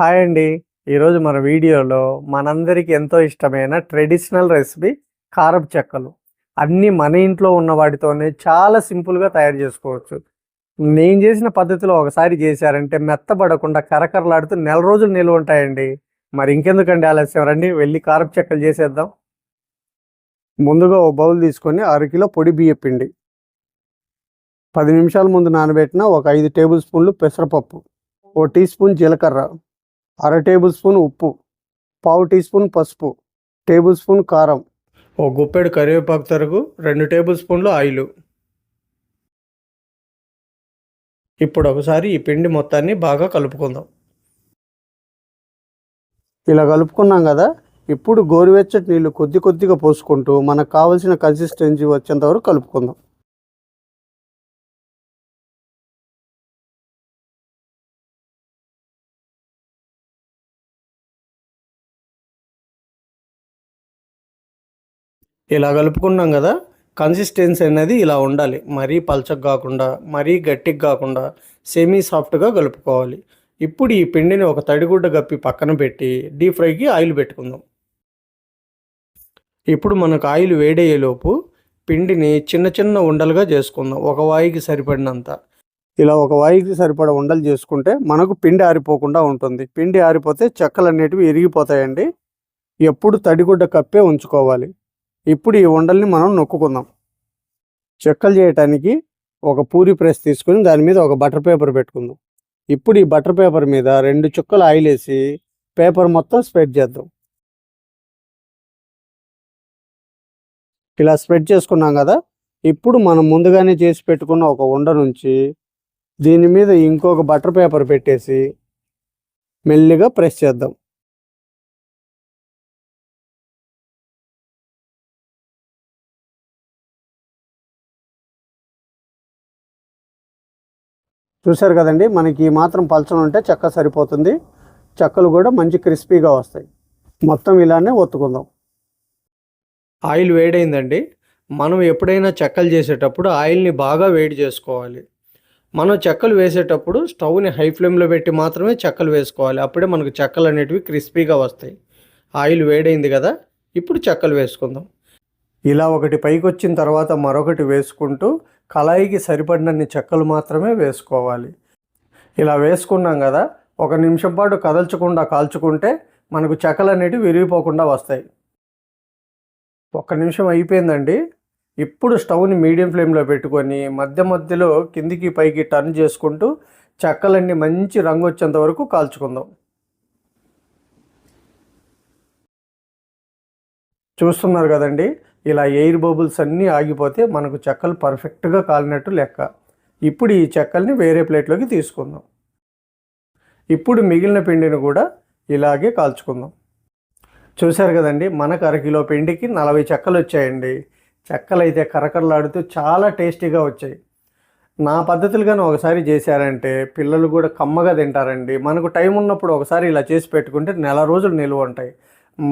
Hi అండి. ఈరోజు మన వీడియోలో మనందరికీ ఎంతో ఇష్టమైన ట్రెడిషనల్ రెసిపీ కారపు చెక్కలు. అన్నీ మన ఇంట్లో ఉన్న వాటితోనే చాలా సింపుల్గా తయారు చేసుకోవచ్చు. నేను చేసిన పద్ధతిలో ఒకసారి చేశారంటే మెత్తబడకుండా కరకరలాడుతూ నెల రోజులు నిల్వ ఉంటాయండి. మరి ఇంకెందుకండి ఆలస్యం? రండి వెళ్ళి కారపు చెక్కలు చేసేద్దాం. ముందుగా ఓ బౌల్ తీసుకొని అర కిలో పొడి బియ్య పిండి. పది నిమిషాల ముందు నానబెట్టిన ఒక ఐదు టేబుల్ స్పూన్లు పెసరపప్పు. ఓ టీ స్పూన్ జీలకర్ర. అర టేబుల్ స్పూన్ ఉప్పు పావు టీ స్పూన్ పసుపు టేబుల్ స్పూన్ కారం. ఓ గుప్పెడు కరివేపాకు తరుగు రెండు టేబుల్ స్పూన్లు ఆయిల్. ఇప్పుడు ఒకసారి ఈ పిండి మొత్తాన్ని బాగా కలుపుకుందాం. ఇలా కలుపుకున్నాం కదా ఇప్పుడు గోరువెచ్చటి నీళ్ళు కొద్ది కొద్దిగా పోసుకుంటూ మనకు కావలసిన కన్సిస్టెన్సీ వచ్చేంత వరకు కలుపుకుందాం. ఇలా కలుపుకున్నాం కదా కన్సిస్టెన్సీ అనేది ఇలా ఉండాలి. మరీ పల్చగా కాకుండా మరీ గట్టిగా కాకుండా సెమీ సాఫ్ట్గా కలుపుకోవాలి. ఇప్పుడు ఈ పిండిని ఒక తడిగుడ్డ గప్పి పక్కన పెట్టి డీప్ ఫ్రైకి ఆయిల్ పెట్టుకుందాం. ఇప్పుడు మనకు ఆయిల్ వేడయ్యేలోపు పిండిని చిన్న చిన్న ఉండలుగా చేసుకుందాం. ఒక వాయికి సరిపడినంత. ఇలా ఒక వాయికి సరిపడ ఉండలు చేసుకుంటే మనకు పిండి ఆరిపోకుండా ఉంటుంది. పిండి ఆరిపోతే చెక్కలు అనేటివి ఇరిగిపోతాయండి. ఎప్పుడు తడిగుడ్డ కప్పే ఉంచుకోవాలి. ఇప్పుడు ఈ ఉండల్ని మనం నొక్కుకుందాం. చెక్కలు చేయటానికి ఒక పూరి ప్రెస్ తీసుకుని దాని మీద ఒక బటర్ పేపర్ పెట్టుకుందాం. ఇప్పుడు ఈ బటర్ పేపర్ మీద రెండు చుక్కలు ఆయిల్ వేసి పేపర్ మొత్తం స్ప్రెడ్ చేద్దాం. ఇలా స్ప్రెడ్ చేసుకున్నాం కదా ఇప్పుడు మనం ముందుగానే చేసి పెట్టుకున్న ఒక ఉండ నుంచి దీని మీద ఇంకొక బటర్ పేపర్ పెట్టేసి మెల్లిగా ప్రెస్ చేద్దాం. చూసారు కదండి మనకి ఈ మాత్రం పలచన ఉంటే చెక్క సరిపోతుంది. చెక్కలు కూడా మంచి క్రిస్పీగా వస్తాయి. మొత్తం ఇలానే ఒత్తుకుందాం. ఆయిల్ వేడైందండి. మనం ఎప్పుడైనా చెక్కలు చేసేటప్పుడు ఆయిల్ని బాగా వేడి చేసుకోవాలి. మనం చెక్కలు వేసేటప్పుడు స్టవ్ని హై ఫ్లేమ్లో పెట్టి మాత్రమే చెక్కలు వేసుకోవాలి. అప్పుడే మనకు చెక్కలు అనేటివి క్రిస్పీగా వస్తాయి. ఆయిల్ వేడైంది కదా ఇప్పుడు చెక్కలు వేసుకుందాం. ఇలా ఒకటి పైకి వచ్చిన తర్వాత మరొకటి వేసుకుంటూ కళాయికి సరిపడినన్ని చెక్కలు మాత్రమే వేసుకోవాలి. ఇలా వేసుకున్నాం కదా ఒక నిమిషం పాటు కదల్చకుండా కాల్చుకుంటే మనకు చెక్కలు అనేటివి విరిగిపోకుండా వస్తాయి. ఒక్క నిమిషం అయిపోయిందండి. ఇప్పుడు స్టవ్ని మీడియం ఫ్లేమ్లో పెట్టుకొని మధ్య మధ్యలో కిందికి పైకి టర్న్ చేసుకుంటూ చెక్కలన్నీ మంచి రంగు వచ్చేంత వరకు కాల్చుకుందాం. చూస్తున్నారు కదండి ఇలా ఎయిర్ బబుల్స్ అన్నీ ఆగిపోతే మనకు చెక్కలు పర్ఫెక్ట్గా కాలినట్టు లెక్క. ఇప్పుడు ఈ చెక్కల్ని వేరే ప్లేట్లోకి తీసుకుందాం. ఇప్పుడు మిగిలిన పిండిని కూడా ఇలాగే కాల్చుకుందాం. చూశారు కదండి మనకు అరకిలో పిండికి నలభై చెక్కలు వచ్చాయండి. చెక్కలు అయితే కరకరలాడుతూ చాలా టేస్టీగా వచ్చాయి. నా పద్ధతులు కానీ ఒకసారి చేశారంటే పిల్లలు కూడా కమ్మగా తింటారండి. మనకు టైం ఉన్నప్పుడు ఒకసారి ఇలా చేసి పెట్టుకుంటే నెల రోజులు నిల్వ ఉంటాయి.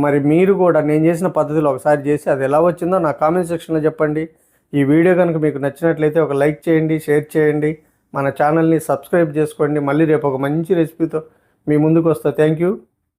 మరి మీరు కూడా నేను చేసిన పద్ధతిలో ఒకసారి చేసి అది ఎలా వచ్చిందో నా కామెంట్ సెక్షన్లో చెప్పండి. ఈ వీడియో కనుక మీకు నచ్చినట్లయితే ఒక లైక్ చేయండి షేర్ చేయండి. మన ఛానల్ని సబ్స్క్రైబ్ చేసుకోండి. మళ్ళీ రేపు ఒక మంచి రెసిపీతో మీ ముందుకు వస్తా. Thank you